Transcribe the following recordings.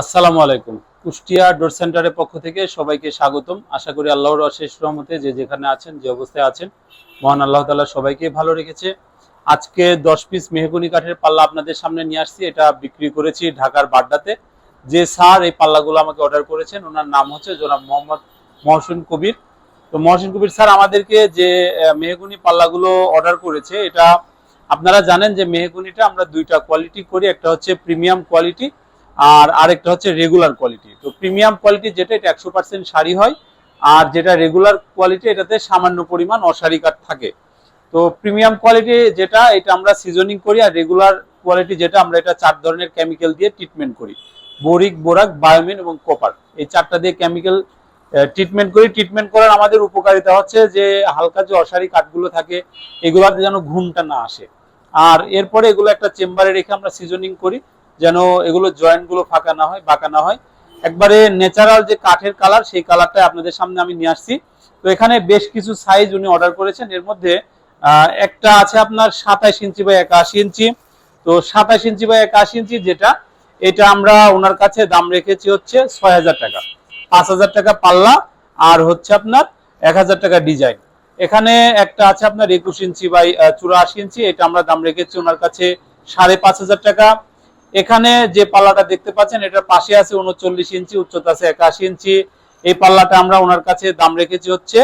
আসসালামু আলাইকুম। কুষ্টিয়া ডোর সেন্টারের পক্ষ থেকে সবাইকে স্বাগতম। আশা করি আল্লাহর অশেষ রহমতে যে যেখানে আছেন, যে অবস্থায় আছেন, মহান আল্লাহ তাআলা সবাইকে ভালো রেখেছে। আজকে দশ পিস মেহগুনি কাঠের পাল্লা আপনাদের সামনে নিয়ে আসছি। এটা বিক্রি করেছি ঢাকার বাড্ডাতে। যে স্যার এই পাল্লাগুলো আমাকে অর্ডার করেছেন, ওনার নাম হচ্ছে জনাব মোহাম্মদ মহসিন কবির। তো মহসিন কবির স্যার, আমাদেরকে যে মেহগুনি পাল্লাগুলো অর্ডার করেছে, এটা আপনারা জানেন যে মেহগুনিটা আমরা দুইটা কোয়ালিটি করি। একটা হচ্ছে প্রিমিয়াম কোয়ালিটি আর আরেকটা হচ্ছে রেগুলার কোয়ালিটি তো প্রিমিয়াম কোয়ালিটি যেটা, এটা একশো পার্সেন্ট শাড়ি হয়। আর যেটা রেগুলার কোয়ালিটি এটাতে সামান্য পরিমাণ অশারি কাঠ থাকে। তো প্রিমিয়াম কোয়ালিটি যেটা, এটা আমরা সিজনিং করি আর রেগুলার কোয়ালিটি যেটা, আমরা এটা চার ধরনের কেমিক্যাল দিয়ে ট্রিটমেন্ট করি। বোরিক, বোরাক বায়োমিন এবং কপার এই চারটা দিয়ে কেমিক্যাল ট্রিটমেন্ট করি। ট্রিটমেন্ট করার আমাদের উপকারিতা হচ্ছে যে, হালকা যে অশারি কাঠগুলো থাকে, এগুলোতে যেন ঘুমটা না আসে। আর এরপরে এগুলো একটা চেম্বারে রেখে আমরা সিজনিং করি। যেন এগুলো জয়েন্টগুলো ফাঁকা না হয়, বাঁকা না হয়। একবারে ন্যাচারাল যে কাঠের কালার সেই কালারটা আপনাদের সামনে আমি নিয়ে আসছি। তো এখানে বেশ কিছু সাইজ উনি অর্ডার করেছেন। এর মধ্যে একটা আছে আপনার সাতাইশ ইঞ্চি বা একাশি ইঞ্চি। তো সাতাইশ ইঞ্চি বা একাশি ইঞ্চি যেটা, এটা আমরা ওনার কাছে দাম রেখেছি হচ্ছে ছয় হাজার টাকা। পাঁচ হাজার টাকা পাল্লা আর হচ্ছে আপনার এক হাজার টাকা ডিজাইন এখানে একটা আছে আপনার একুশ ইঞ্চি বাই চুরাশি ইঞ্চি। এটা আমরা দাম রেখেছি ওনার কাছে সাড়ে পাঁচ হাজার টাকা। এখানে যে পাল্লাটা দেখতে পাচ্ছেন, এটার পাশে আছে উনচল্লিশ ইঞ্চি, উচ্চতা আছে একাশি ইঞ্চি। এই পাল্লাটা আমরা ওনার কাছে দাম রেখেছি হচ্ছে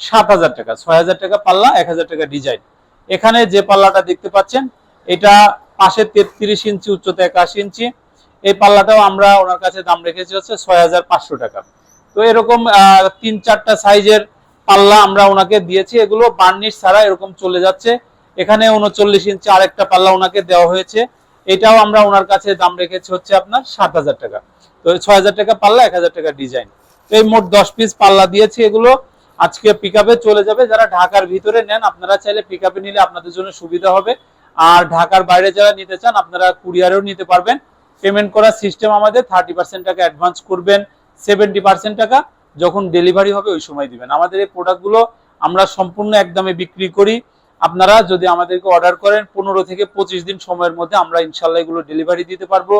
সাত হাজার টাকা, ছয় হাজার টাকা পাল্লা, এক হাজার টাকা ডিজাইন। এখানে যে পাল্লাটা দেখতে পাচ্ছেন, এটা পাশে তেত্রিশ ইঞ্চি, উচ্চতা একাশি ইঞ্চি। এই পাল্লাটাও আমরা ওনার কাছে দাম রেখেছি হচ্ছে ছয় হাজার পাঁচশো টাকা। তো এরকম তিন চারটা সাইজের পাল্লা আমরা ওনাকে দিয়েছি। এগুলো বার্নিশ ছাড়া এরকম চলে যাচ্ছে। এখানে উনচল্লিশ ইঞ্চি আরেকটা পাল্লা ওনাকে দেওয়া হয়েছে। এটাও আমরা ওনার কাছে দাম রেখেছি হচ্ছে আপনার সাত হাজার টাকা। তো ছয় হাজার টাকা পাল্লা, এক হাজার টাকা ডিজাইন। তো এই মোট দশ পিস পাল্লা দিয়েছি এগুলো। আজকে পিক চলে যাবে। যারা ঢাকার ভিতরে নেন, আপনারা চাইলে পিক নিলে আপনাদের জন্য সুবিধা হবে। আর ঢাকার বাইরে যারা নিতে চান, আপনারা কুরিয়ারেও নিতে পারবেন। পেমেন্ট করার সিস্টেম আমাদের থার্টি পার্সেন্ট টাকা অ্যাডভান্স করবেন। সেভেন্টি পার্সেন্ট টাকা যখন ডেলিভারি হবে, ওই সময় দিবেন। আমাদের এই প্রোডাক্টগুলো আমরা সম্পূর্ণ একদমে বিক্রি করি। আপনারা যদি আমাদেরকে অর্ডার করেন, পনেরো থেকে পঁচিশ দিন সময়ের মধ্যে আমরা ইনশাল্লাহ এগুলো ডেলিভারি দিতে পারব।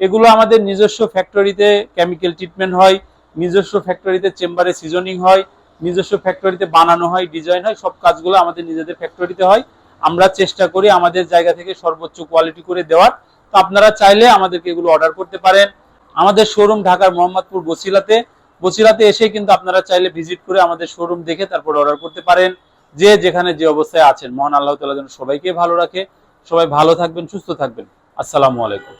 এগুলো আমাদের নিজস্ব ফ্যাক্টরিতে কেমিক্যাল ট্রিটমেন্ট হয়, নিজস্ব ফ্যাক্টরিতে চেম্বারে সিজনিং হয়, নিজস্ব ফ্যাক্টরিতে বানানো হয় ডিজাইন হয়, সব কাজগুলো আমাদের নিজেদের ফ্যাক্টরিতে হয়। আমরা চেষ্টা করি আমাদের জায়গা থেকে সর্বোচ্চ কোয়ালিটি করে দেওয়ার। তো আপনারা চাইলে আমাদেরকে এগুলো অর্ডার করতে পারেন। আমাদের শোরুম ঢাকার মোহাম্মদপুর বসিলাতে। বসিলাতে এসে কিন্তু আপনারা চাইলে ভিজিট করে আমাদের শোরুম দেখে তারপর অর্ডার করতে পারেন। যে যেখানে যে অবস্থায় আছেন, মহান আল্লাহ তালা যেন সবাইকে ভালো রাখে। সবাই ভালো থাকবেন, সুস্থ থাকবেন। আসসালামু আলাইকুম।